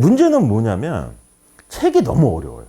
문제는 뭐냐면 책이 너무 어려워요.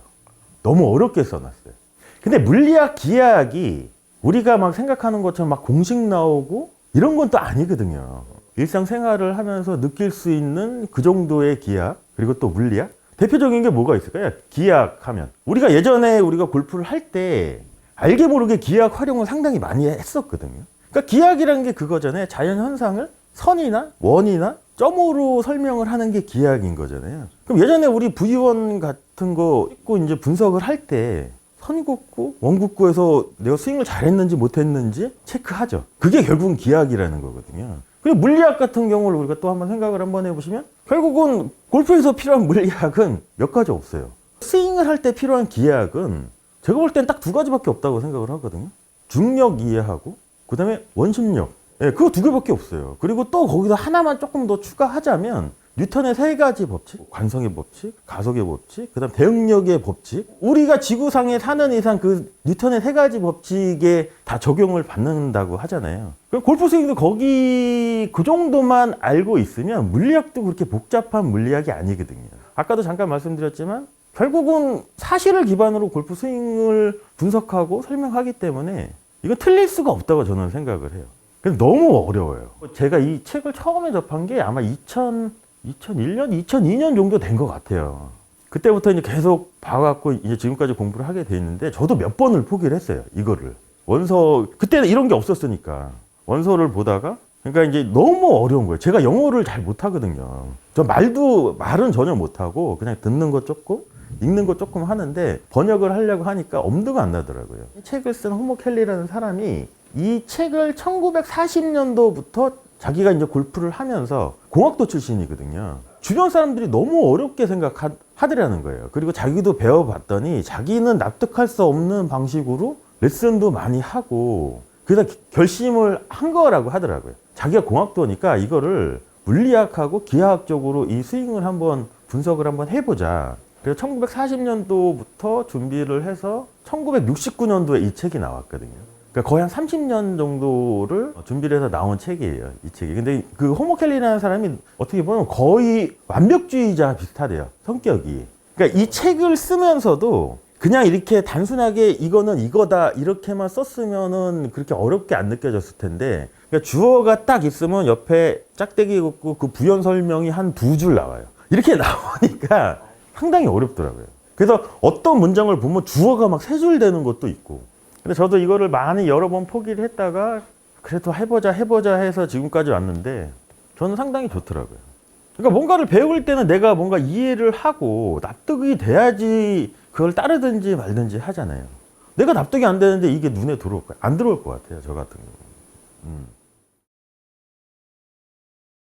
너무 어렵게 써놨어요. 근데 물리학, 기하학이 우리가 막 생각하는 것처럼 막 공식 나오고 이런 건 또 아니거든요. 일상생활을 하면서 느낄 수 있는 그 정도의 기하학 그리고 또 물리학 대표적인 게 뭐가 있을까요? 기하학 하면 우리가 예전에 우리가 골프를 할 때 알게 모르게 기하학 활용을 상당히 많이 했었거든요. 그러니까 기하학이라는 게 그거잖아요. 자연 현상을 선이나 원이나 점으로 설명을 하는 게 기하학인 거잖아요. 그럼 예전에 우리 V1 같은 거 읽고 이제 분석을 할 때 선긋고 원긋고에서 내가 스윙을 잘했는지 못했는지 체크하죠. 그게 결국은 기하학이라는 거거든요. 그리고 물리학 같은 경우를 우리가 또 한번 생각을 한번 해보시면 결국은 골프에서 필요한 물리학은 몇 가지 없어요. 스윙을 할 때 필요한 기하학은 제가 볼 땐 딱 두 가지밖에 없다고 생각을 하거든요. 중력 이해하고 그 다음에 원심력. 예, 그거 두 개밖에 없어요. 그리고 또 거기서 하나만 조금 더 추가하자면 뉴턴의 세 가지 법칙, 관성의 법칙, 가속의 법칙, 그다음 대응력의 법칙. 우리가 지구상에 사는 이상 그 뉴턴의 세 가지 법칙에 다 적용을 받는다고 하잖아요. 그럼 골프 스윙도 거기 그 정도만 알고 있으면 물리학도 그렇게 복잡한 물리학이 아니거든요. 아까도 잠깐 말씀드렸지만 결국은 사실을 기반으로 골프 스윙을 분석하고 설명하기 때문에 이거 틀릴 수가 없다고 저는 생각을 해요. 근데 너무 어려워요. 제가 이 책을 처음에 접한 게 아마 2000, 2001년, 2002년 정도 된 것 같아요. 그때부터 이제 계속 봐갖고 이제 지금까지 공부를 하게 돼 있는데 저도 몇 번을 포기를 했어요. 이거를. 원서, 그때는 이런 게 없었으니까. 원서를 보다가 그러니까 이제 너무 어려운 거예요. 제가 영어를 잘 못하거든요. 저 말도, 말은 전혀 못하고 그냥 듣는 거 조금, 읽는 거 조금 하는데 번역을 하려고 하니까 엄두가 안 나더라고요. 이 책을 쓴 호모 켈리라는 사람이 이 책을 1940년도부터 자기가 이제 골프를 하면서 공학도 출신이거든요. 주변 사람들이 너무 어렵게 생각하더라는 거예요. 그리고 자기도 배워봤더니 자기는 납득할 수 없는 방식으로 레슨도 많이 하고 그래서 결심을 한 거라고 하더라고요. 자기가 공학도니까 이거를 물리학하고 기하학적으로 이 스윙을 한번 분석을 한번 해보자. 그래서 1940년도부터 준비를 해서 1969년도에 이 책이 나왔거든요. 그러니까 거의 한 30년 정도를 준비를 해서 나온 책이에요. 이 책이. 근데 그 호모 켈리라는 사람이 어떻게 보면 거의 완벽주의자 비슷하대요. 성격이. 그러니까 이 책을 쓰면서도 그냥 이렇게 단순하게 이거는 이거다 이렇게만 썼으면은 그렇게 어렵게 안 느껴졌을 텐데 그러니까 주어가 딱 있으면 옆에 짝대기 긋고 그 부연 설명이 한 두 줄 나와요. 이렇게 나오니까 상당히 어렵더라고요. 그래서 어떤 문장을 보면 주어가 막 세줄 되는 것도 있고 근데 저도 이거를 많이 여러 번 포기를 했다가 그래도 해보자 해보자 해서 지금까지 왔는데 저는 상당히 좋더라고요. 그러니까 뭔가를 배울 때는 내가 뭔가 이해를 하고 납득이 돼야지 그걸 따르든지 말든지 하잖아요. 내가 납득이 안 되는데 이게 눈에 들어올 거야. 안 들어올 것 같아요. 저 같은 경우. 음.